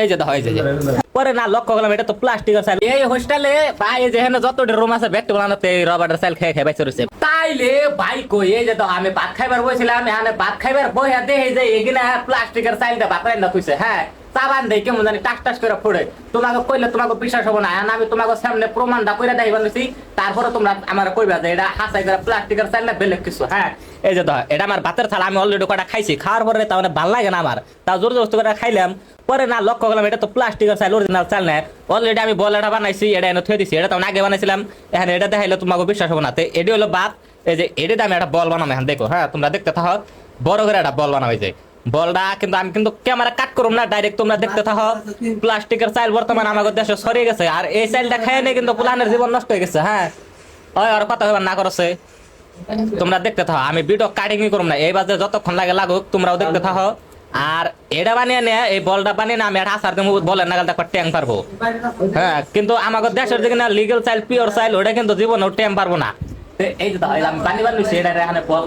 এই যে দেখো যে পরে না লক্ষ্য করলাম এটা তো প্লাস্টিকের চাল এই হোস্টেলে ভাই, এই যে হেন যতটি রুম আছে ব্যক্তি এই রবারের চাল খেয়ে খেয়ে বাইছে রয়েছে। তাইলে ভাই কই, এই যে তো আমি ভাত খাইবার বসছিলাম এখানে ভাত খাইবার বই হাতে এই যে এগিনা প্লাস্টিকের সাইলটা ভাত রান্না খুঁজছে হ্যাঁ? চাবান দেই, কেমন জানি টাস টাস করে ফোড়ে। তোমাকে কইলে তোমাকে বিশ্বাস হব না আমি তোমাকে সামনে প্রমাণটা কইরা দেই বানাইছি তারপরে তোমরা আমার কইবা যে এটা হাসাই করে প্লাস্টিকের চাল না বেলেগ কিছু হ্যাঁ? এই যে এটা আমার ভাতের থালা, আমি অলরেডি কটা খাইছি, খাওয়ার পরে তার মানে ভালো লাগে না আমার। তা জোর জবস্ত করে খাইলাম, পরে না লক্ষ্য করলাম এটা তো প্লাস্টিকের চাল অরিজিনাল চাল না। অলরেডি আমি বলাটা বানাইছি, এটা এনে থুয়ে দিছি, এটা তো আগে বানাইছিলাম, এখন এটা দেখাইলে তোমাকে বিশ্বাস হব না। তো এটি হলো ভাত, এই যে এটি আমি একটা বল বানাবো এখন দেখো হ্যাঁ তোমরা দেখতে থাকো, বড় করে একটা বল এই যে বলটা কিন্তু আমি কিন্তু ক্যামেরা কাট করুম না ডাইরেক্ট তোমরা দেখতে থাকো। প্লাস্টিকের চাইল বর্তমানে আমাদের দেশে সরিয়ে গেছে, আর এই চাইলটা খেয়ে নিয়ে কিন্তু পুলানের জীবন নষ্ট হয়ে গেছে হ্যাঁ? ওই আর কথা হইবার না করছে। তোমরা দেখতে থাকো, আমি ভিডিও কাটিং করুম না, এই বাজে যতক্ষণ লাগে লাগুক, তোমরাও দেখতে থাকো। আর এটা বানিয়ে নে এই বলটা বানিয়ে না আমি একটা আসার দেবো, বলের নাগাল দেখো ট্যাং পারব। হ্যাঁ কিন্তু আমাদের দেশের দিকে না লিগেল চাইল পিওর চাইল, ওটা কিন্তু জীবনেও ট্যাং পারব না। এই যে আমি বানিয়ে বানিয়েছি এটা এখানে বল।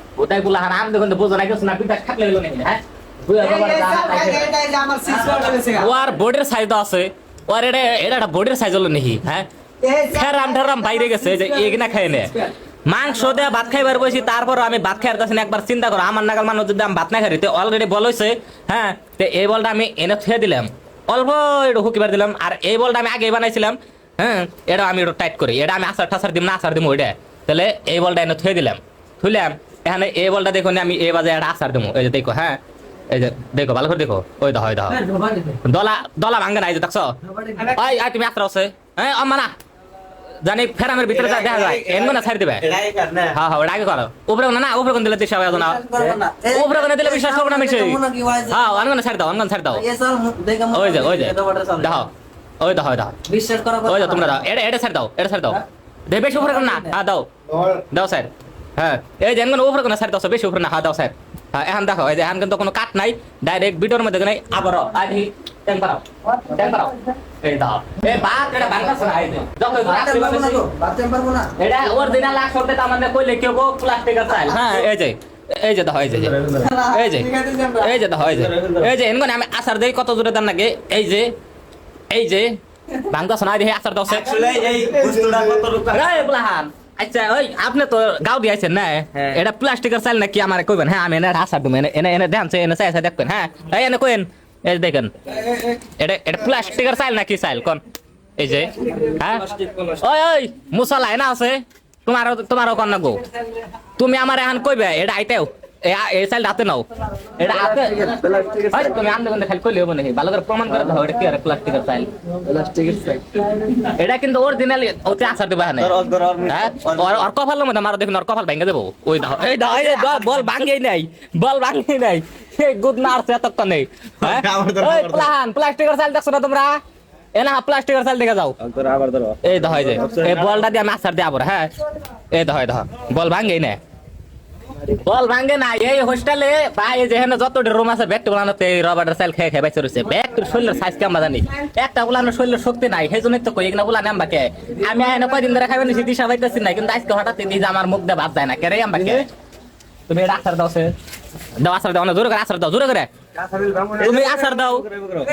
ওটাই বলা আমি দেখুন বুঝো না কিছু না পিতা থাকলে গেলো নাকি হ্যাঁ? বুঝা বাবার যা- ওর বডির সাইজ আছে। ওর এটা এটা একটা বডির সাইজ হলো নাকি হ্যাঁ? ফেরাম ঠেরাম বাইরে গেছে যে এগিনা খাই নে। মাংস দিয়ে ভাত খাইবার বসি তারপর আমি ভাত খাইবার কাছে একবার চিন্তা করো আমার নাগাল মানুষ যদি আমি ভাত না খাই তো অলরেডি বল হয়েছে হ্যাঁ? তো এই বলটা আমি এনে থুয়ে দিলাম। অল্প একটু হুকিবার দিলাম আর এই বলটা আমি আগে বানাইছিলাম হ্যাঁ? এটা আমি একটু টাইট করি এটা আমি আসার ঠাসার দিব না আসার দিব ওইটা। তাহলে এই বলটা এনে থুয়ে দিলাম। থুইলাম এখানে এ বলটা দেখো আমি এ বাজে একটা আসার দেবো এই যে দেখো হ্যাঁ এই যে দেখো ভালো করে দেখো ওই দেখো ওই দেখো দলা দলা ভাঙ্গে নাই যে দেখছ ওই আই তুমি আছে হ্যাঁ না জানি ফেরামের ভিতরে যা দেখা যায় এমন না ছাড়ি দিবে হ্যাঁ হ্যাঁ ওটা আগে করো উপরে কোন না উপরে কোন দিলে দিশা হবে না উপরে কোন দিলে বিশ্বাস করব না মিছে হ্যাঁ অনগন ছাড়ি দাও অনগন ছাড়ি দাও ওই যে ওই যে দেখো ওই দেখো ওই দেখো বিশ্বাস করা ওই দাও তোমরা দাও এটা এটা ছাড়ি দাও এটা ছাড়ি দাও দে বেশি উপরে না হ্যাঁ দাও দাও স্যার হ্যাঁ। এই যে এমন উপরে কোন ছাড়ি দাও বেশি উপরে না হ্যাঁ দাও স্যার। হ্যাঁ এখন দেখো এই যে এখন কিন্তু কোনো কাট নাই ডাইরেক্ট ভিডিওর মধ্যে নাই আবার পারাও পারাও। এই দাও। এই এটা বাংলা শোনা এই এটা অরিজিনাল কইলে কেউ হ্যাঁ এই যে এই যে দেখো এই যে এই যে এই যে দেখো এই যে এই যে এনগনে আমি আসার দেই কত জোরে দাম লাগে এই যে এই যে বাংলা শোনা দিয়ে আসার দাও স্যার। এই বুলাহান আচ্ছা ওই আপনি তো গাও দিয়েছেন না? হ্যাঁ। এটা প্লাস্টিকের চাল নাকি আমার কইবেন? হ্যাঁ আমি এনে হাসা দেবো এনে এনে এনে সে এনে চাই দেখবেন। হ্যাঁ এই এনে কইন এই দেখেন। এটা এটা প্লাস্টিকের চাল নাকি চাল? কোন? এই যে হ্যাঁ? ওই ওই মুসলা না আছে। তোমারও তোমারও কন না গো? তুমি আমার এখন কইবে এটা আইতেও। এই চাল হাতে নাও। এটা হাতে ওই, তুমি আনতে বন্ধে খালি কইলে হব নাকি? ভালো করে প্রমাণ করে দাও এটা কি আর প্লাস্টিকের চাল এটা কিন্তু অরিজিনাল ওতে আসার দেবা না ওর ওর কপালের মধ্যে মারো দেখুন ওর কপাল ভেঙে দেবো। ওই দাও এই দাও এই বল ভাঙেই নাই। বল ভাঙেই নাই। এই গুড নার্স এতক্ষণ ওই প্লান প্লাস্টিকের চাল দেখছ না তোমরা? এ না প্লাস্টিকের চাল দেখে যাও। এই এই বলটা দিয়ে আমি আসার দিয়ে আবার হ্যাঁ? এই দাও এই দাও। বল ভাঙেই না বল ভাঙে না, এই হোস্টেলে ভাই যেখানে যত রুম আছে ব্যাগটা গুলানোতে রবারের চাল খেয়ে খেয়ে বেঁচে রয়েছে। ব্যাট শরীরের সাইজ কেমন জানি? একটা গুলানোর শরীরের শক্তি নাই সেই জন্যই তো কই এগুলো গুলা আমাকে আমি এখানে কয়দিন ধরে খাবেন সিদ্ধি সবাই না, কিন্তু আজকে হঠাৎ দিদি আমার মুখ দিয়ে ভাত যায় না। কেরে আমাকে তুমি এটা আসার দাও, সে। দাও আসার দাও না জোরে করে আসার দাও, জোরে করে। তুমি আসার দাও।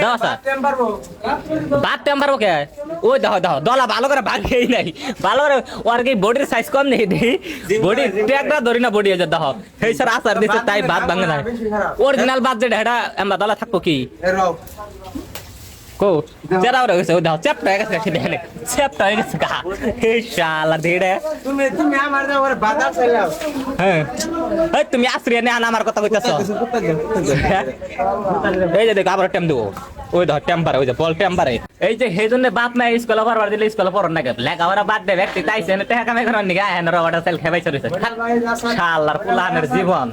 দাও আসার বাদ টেম পারব কে? ওই দাও দাও। দলা ভালো করে খেয়ে নাই। ভালো করে ওর কি বডির সাইজ কম নেই বডি ট্যাগটা ধরি না, বডি দাও। সেই স্যার আসার দিচ্ছে তাই বাদ ভাঙে না অরিজিনাল বাদ যেটা এটা আমরা দলা থাকব কি? কো চেরা হয়ে গেছে ওই দেখো চ্যাপটা গেছে সেটা এনে চ্যাপটা হয়ে গেছে গা। এই শালা ধীরে হ্যাঁ এই তুমি আশ্রয় আনা আমার কথা কইতাছ। এই যে দেখো আবার টেম দেবো। ওই দেখো টেম্পারে ওই যে বল টেম্পারে এই যে সেই জন্য বাপ নাই স্কুলে পড়বার দিলে স্কুলে পড়ন না লেখাপড়া বাদ দে ব্যক্তি তাইছে টেকা কামাই করার নিগা হেন রবাটা সেল খেবাইছে রয়েছে শালার পুলানের জীবন।